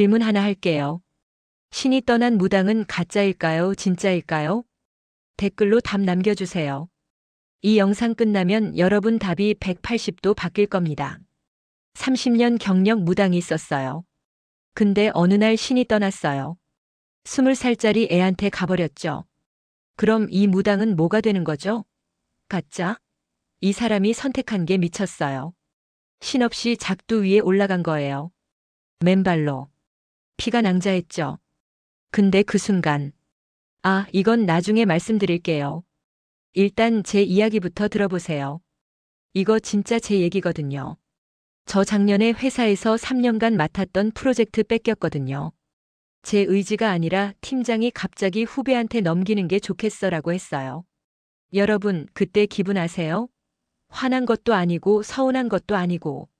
질문 하나 할게요. 신이 떠난 무당은 가짜일까요? 진짜일까요? 댓글로 답 남겨주세요. 이 영상 끝나면 여러분 답이 180도 바뀔 겁니다. 30년 경력 무당이 있었어요. 근데 어느 날 신이 떠났어요. 20살짜리 애한테 가버렸죠. 그럼 이 무당은 뭐가 되는 거죠? 가짜? 이 사람이 선택한 게 미쳤어요. 신없이 작두 위에 올라간 거예요. 맨발로. 피가 낭자했죠. 근데 그 순간. 아, 이건 나중에 말씀드릴게요. 일단 제 이야기부터 들어보세요. 이거 진짜 제 얘기거든요. 저 작년에 회사에서 3년간 맡았던 프로젝트 뺏겼거든요. 제 의지가 아니라 팀장이 갑자기 후배한테 넘기는 게 좋겠어라고 했어요. 여러분, 그때 기분 아세요? 화난 것도 아니고 서운한 것도 아니고.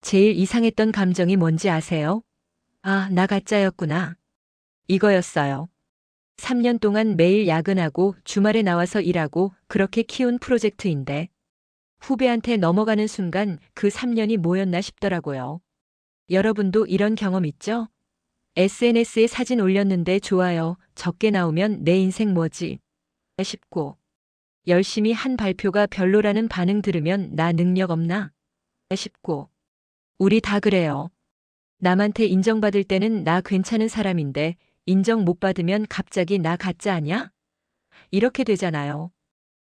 제일 이상했던 감정이 뭔지 아세요? 아, 나 가짜였구나. 이거였어요. 3년 동안 매일 야근하고 주말에 나와서 일하고 그렇게 키운 프로젝트인데 후배한테 넘어가는 순간 그 3년이 뭐였나 싶더라고요. 여러분도 이런 경험 있죠? SNS에 사진 올렸는데 좋아요. 적게 나오면 내 인생 뭐지? 싶고 열심히 한 발표가 별로라는 반응 들으면 나 능력 없나? 싶고 우리 다 그래요. 남한테 인정받을 때는 나 괜찮은 사람인데 인정 못 받으면 갑자기 나 가짜 아냐? 이렇게 되잖아요.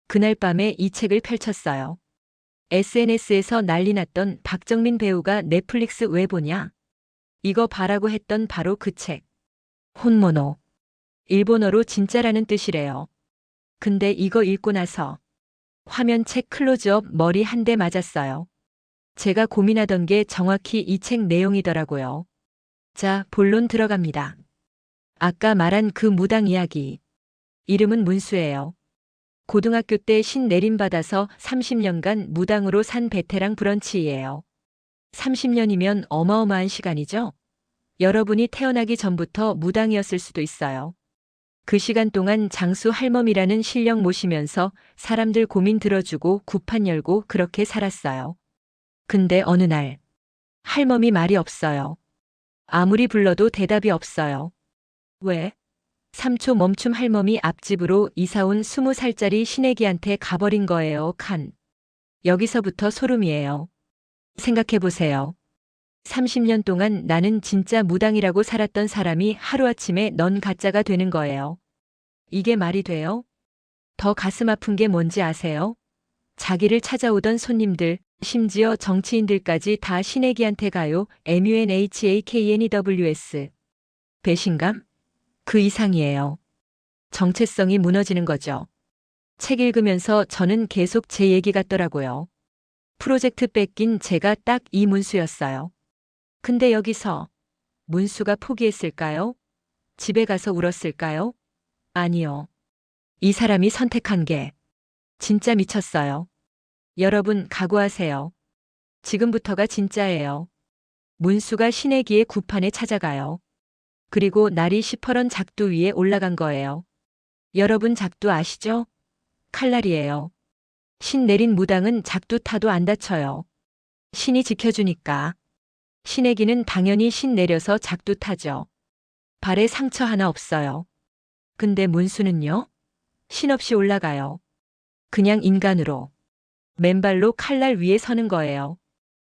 그날 밤에 이 책을 펼쳤어요. SNS에서 난리 났던 박정민 배우가 넷플릭스 왜 보냐? 이거 봐라고 했던 바로 그 책. 혼모노. 일본어로 진짜라는 뜻이래요. 근데 이거 읽고 나서 화면 책 클로즈업 머리 한 대 맞았어요. 제가 고민하던 게 정확히 이 책 내용이더라고요. 자, 본론 들어갑니다. 아까 말한 그 무당 이야기. 이름은 문수예요. 고등학교 때 신 내림받아서 30년간 무당으로 산 베테랑 브런치예요. 30년이면 어마어마한 시간이죠? 여러분이 태어나기 전부터 무당이었을 수도 있어요. 그 시간 동안 장수 할멈이라는 실력 모시면서 사람들 고민 들어주고 구판 열고 그렇게 살았어요. 근데 어느 날 할멈이 말이 없어요. 아무리 불러도 대답이 없어요. 왜? 3초 멈춤 할멈이 앞집으로 이사온 20살짜리 신애기한테 가버린 거예요, 칸. 여기서부터 소름이에요. 생각해보세요. 30년 동안 나는 진짜 무당이라고 살았던 사람이 하루아침에 넌 가짜가 되는 거예요. 이게 말이 돼요? 더 가슴 아픈 게 뭔지 아세요? 자기를 찾아오던 손님들, 심지어 정치인들까지 다 신애기한테 가요. MUNHAKNEWS. 배신감? 그 이상이에요. 정체성이 무너지는 거죠. 책 읽으면서 저는 계속 제 얘기 같더라고요. 프로젝트 뺏긴 제가 딱 이 문수였어요. 근데 여기서 문수가 포기했을까요? 집에 가서 울었을까요? 아니요. 이 사람이 선택한 게 진짜 미쳤어요. 여러분 각오하세요. 지금부터가 진짜예요. 문수가 신의기의 구판에 찾아가요. 그리고 날이 시퍼런 작두 위에 올라간 거예요. 여러분 작두 아시죠? 칼날이에요. 신 내린 무당은 작두 타도 안 다쳐요. 신이 지켜주니까. 신의기는 당연히 신 내려서 작두 타죠. 발에 상처 하나 없어요. 근데 문수는요? 신 없이 올라가요. 그냥 인간으로. 맨발로 칼날 위에 서는 거예요.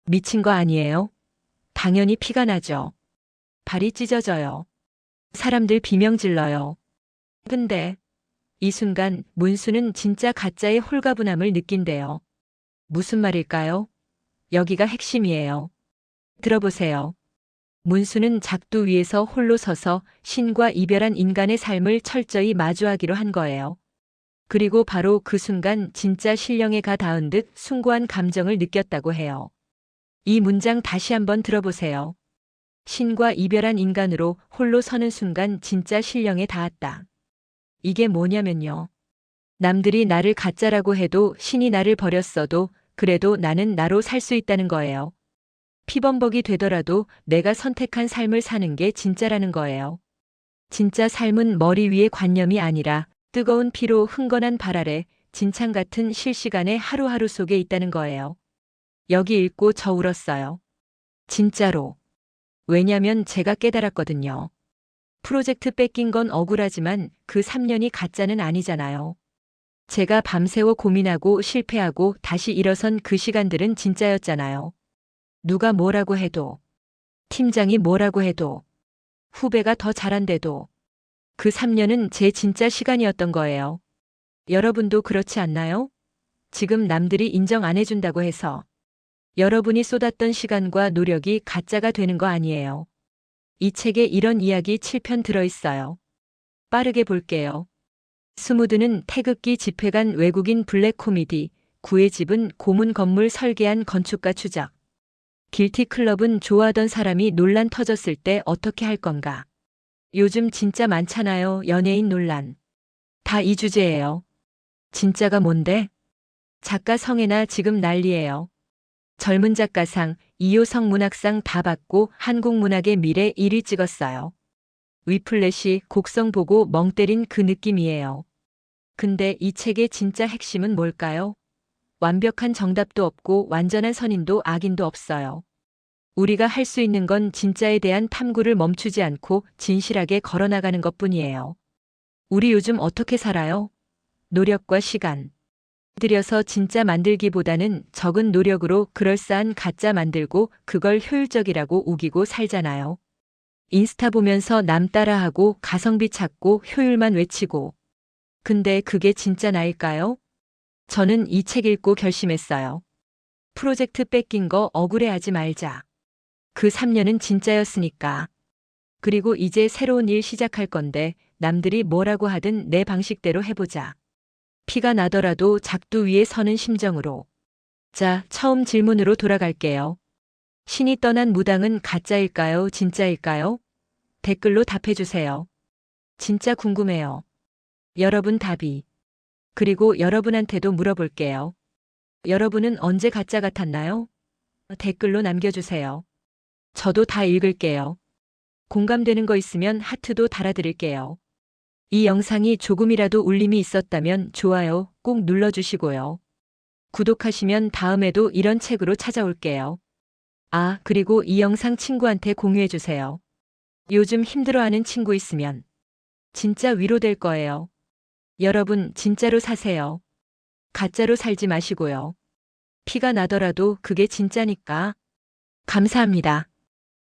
미친 거 아니에요? 당연히 피가 나죠. 발이 찢어져요. 사람들 비명 질러요. 근데 이 순간 문수는 진짜 가짜의 홀가분함을 느낀대요. 무슨 말일까요? 여기가 핵심이에요. 들어보세요. 문수는 작두 위에서 홀로 서서 신과 이별한 인간의 삶을 철저히 마주하기로 한 거예요. 그리고 바로 그 순간 진짜 신령에 가 닿은 듯 숭고한 감정을 느꼈다고 해요. 이 문장 다시 한번 들어보세요. 신과 이별한 인간으로 홀로 서는 순간 진짜 신령에 닿았다. 이게 뭐냐면요. 남들이 나를 가짜라고 해도 신이 나를 버렸어도 그래도 나는 나로 살 수 있다는 거예요. 피범벅이 되더라도 내가 선택한 삶을 사는 게 진짜라는 거예요. 진짜 삶은 머리 위의 관념이 아니라 뜨거운 피로 흥건한 발 아래 진창 같은 실시간의 하루하루 속에 있다는 거예요. 여기 읽고 저 울었어요. 진짜로. 왜냐면 제가 깨달았거든요. 프로젝트 뺏긴 건 억울하지만 그 3년이 가짜는 아니잖아요. 제가 밤새워 고민하고 실패하고 다시 일어선 그 시간들은 진짜였잖아요. 누가 뭐라고 해도, 팀장이 뭐라고 해도, 후배가 더 잘한데도, 그 3년은 제 진짜 시간이었던 거예요. 여러분도 그렇지 않나요? 지금 남들이 인정 안 해준다고 해서 여러분이 쏟았던 시간과 노력이 가짜가 되는 거 아니에요. 이 책에 이런 이야기 7편 들어있어요. 빠르게 볼게요. 스무드는 태극기 집회간 외국인 블랙 코미디, 구의 집은 고문 건물 설계한 건축가 추적. 길티 클럽은 좋아하던 사람이 논란 터졌을 때 어떻게 할 건가? 요즘 진짜 많잖아요, 연예인 논란. 다 이 주제예요. 진짜가 뭔데? 작가 성애나 지금 난리예요. 젊은 작가상, 이효성 문학상 다 받고 한국 문학의 미래 1위 찍었어요. 위플래시 곡성 보고 멍 때린 그 느낌이에요. 근데 이 책의 진짜 핵심은 뭘까요? 완벽한 정답도 없고 완전한 선인도 악인도 없어요. 우리가 할 수 있는 건 진짜에 대한 탐구를 멈추지 않고 진실하게 걸어나가는 것 뿐이에요. 우리 요즘 어떻게 살아요? 노력과 시간. 들여서 진짜 만들기보다는 적은 노력으로 그럴싸한 가짜 만들고 그걸 효율적이라고 우기고 살잖아요. 인스타 보면서 남 따라하고 가성비 찾고 효율만 외치고. 근데 그게 진짜 나일까요? 저는 이 책 읽고 결심했어요. 프로젝트 뺏긴 거 억울해하지 말자. 그 3년은 진짜였으니까. 그리고 이제 새로운 일 시작할 건데 남들이 뭐라고 하든 내 방식대로 해보자. 피가 나더라도 작두 위에 서는 심정으로. 자, 처음 질문으로 돌아갈게요. 신이 떠난 무당은 가짜일까요? 진짜일까요? 댓글로 답해주세요. 진짜 궁금해요. 여러분 답이. 그리고 여러분한테도 물어볼게요. 여러분은 언제 가짜 같았나요? 댓글로 남겨주세요. 저도 다 읽을게요. 공감되는 거 있으면 하트도 달아드릴게요. 이 영상이 조금이라도 울림이 있었다면 좋아요 꼭 눌러주시고요. 구독하시면 다음에도 이런 책으로 찾아올게요. 아, 그리고 이 영상 친구한테 공유해주세요. 요즘 힘들어하는 친구 있으면 진짜 위로될 거예요. 여러분, 진짜로 사세요. 가짜로 살지 마시고요. 피가 나더라도 그게 진짜니까. 감사합니다.